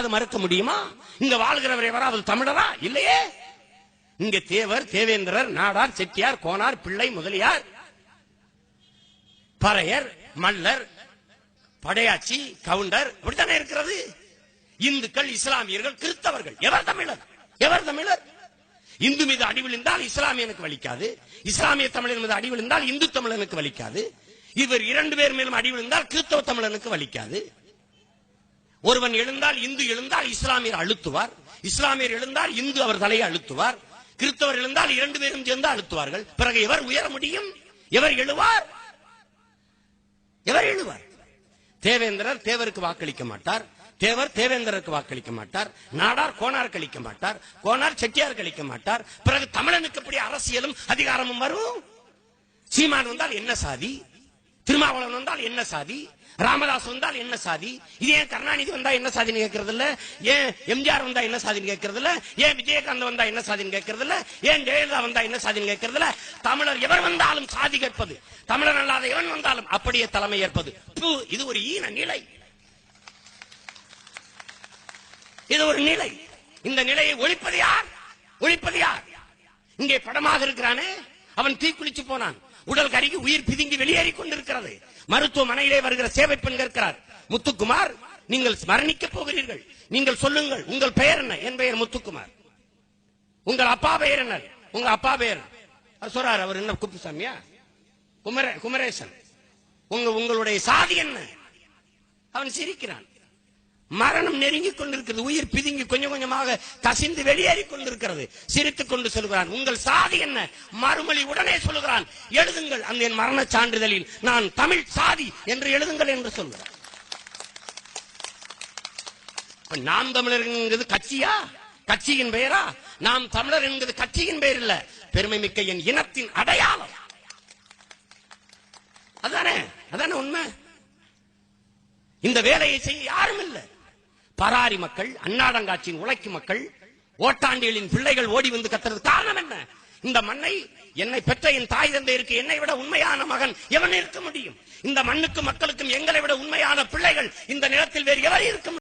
அதை மறுக்க முடியுமா? இங்க வாழ்கிறவர் எவராவது தமிழரா? இல்லையே. இங்க தேவர் தேவேந்திரர் நாடார் செட்டியார் கோனார் பிள்ளை முதலியார் பறையர் மல்லர் படையாச்சி கவுண்டர் இப்படித்தானே இருக்கிறது? இந்துக்கள் இஸ்லாமியர்கள் கிறிஸ்தவர்கள். எவர் தமிழர்? எவர் தமிழர்? இந்து மீது அடி விழுந்தால் இஸ்லாமியனுக்கு வலிக்காது. இஸ்லாமிய தமிழர் மீது அடி விழுந்தால் இந்து தமிழனுக்கு வலிக்காது. இவர் இரண்டு பேர் மேலும் அடி விழுந்தால் கிறிஸ்தவ தமிழனுக்கு வலிக்காது. ஒருவன் எழுந்தால் இந்து எழுந்தால் இஸ்லாமியர் அழுத்துவார் இஸ்லாமியர் எழுந்தால் இந்து அவர் தலையை அழுத்துவார் கிறிஸ்தவர் எழுந்தால் இரண்டு பேரும் சேர்ந்து அழுத்துவார்கள். பிறகு எவர் உயர முடியும்? எவர் எழுவார்? எவர் எழுவார்? தேவேந்திரர் தேவருக்கு வாக்களிக்க மாட்டார் தேவர் தேவேந்திரருக்கு வாக்களிக்க மாட்டார் நாடார் கோனார் கழிக்க மாட்டார் கோனார் செட்டியார் கழிக்க மாட்டார். பிறகு தமிழனுக்கு எப்படி அரசியலும் அதிகாரமும் வரும்? சீமான் வந்தால் என்ன சாதி? திருமாவளவன் வந்தால் என்ன சாதி? ராமதாஸ் வந்தால் என்ன சாதி? இது ஏன் கருணாநிதி வந்தா என்ன சாதின்னு கேட்கறது இல்ல ஏன் எம்ஜிஆர் வந்தா என்ன சாதின்னு கேட்கறது இல்ல ஏன் விஜயகாந்த் வந்தா என்ன சாதின்னு கேட்கறது இல்ல ஏன் ஜெயலலிதா வந்தா என்ன சாதின்னு கேட்கறது இல்ல தமிழர் எவர் வந்தாலும் சாதி கேட்பது? தமிழர் அல்லாத எவன் வந்தாலும் அப்படியே தலைமை ஏற்பது? இது ஒரு ஈன நிலை. இது ஒரு நிலை. இந்த நிலையை ஒழிப்பது யார்? ஒழிப்பது யார்? இங்கே படமாக இருக்கிறானே. அவன் தீக்குளிச்சு போனான். உடல் கருகி உயிர் பிதுங்கி வெளியேறி கொண்டிருக்கிறது. மருத்துவமனையிலே வருகிற சேவை பெண் கேட்கிறார் முத்துக்குமார் நீங்கள் மரணிக்க போகிறீர்கள். நீங்கள் சொல்லுங்கள் உங்கள் பெயர் என்ன? என் பெயர் முத்துக்குமார். உங்கள் அப்பா பெயர் என்ன? உங்க அப்பா பெயர் சொல்றாரு அவர் என்ன குப்புசாமியா குமர குமரேசன். உங்க உங்களுடைய சாதி என்ன? அவன் சிரிக்கிறான். மரணம் நெருங்கிக் கொண்டிருக்கிறது. உயிர் பிதுங்கி கொஞ்சம் கொஞ்சமாக கசிந்து வெளியேறி கொண்டிருக்கிறது. சிரித்துக் கொண்டு சொல்கிறான் உங்கள் சாதி என்ன? மறுமொழி உடனே சொல்லுகிறான் எழுதுங்கள் அந்த என் மரண சான்றிதழில் நான் தமிழ் சாதி என்று எழுதுங்கள் என்று சொல்கிறான். நாம் தமிழர் என்கிறது கட்சியா? கட்சியின் பெயரா? நாம் தமிழர் என்கிறது கட்சியின் பெயர் இல்ல பெருமை மிக்க என் இனத்தின் அடையாளம். அதானே? அதானே உண்மை? இந்த வேலையை செய்ய யாரும் இல்லை. பராரி மக்கள் அன்னாடங்காட்சியின் உழைக்கும் மக்கள் ஓட்டாண்டிகளின் பிள்ளைகள் ஓடி வந்து கத்துறது காரணம் என்ன? இந்த மண்ணை என்னை பெற்ற என் தாய் தந்தையிற்கு என்னை விட உண்மையான மகன் எவன் இருக்க முடியும்? இந்த மண்ணுக்கும் மக்களுக்கும் எங்களை விட உண்மையான பிள்ளைகள் இந்த நிலத்தில் வேறு எவர் இருக்க முடியும்?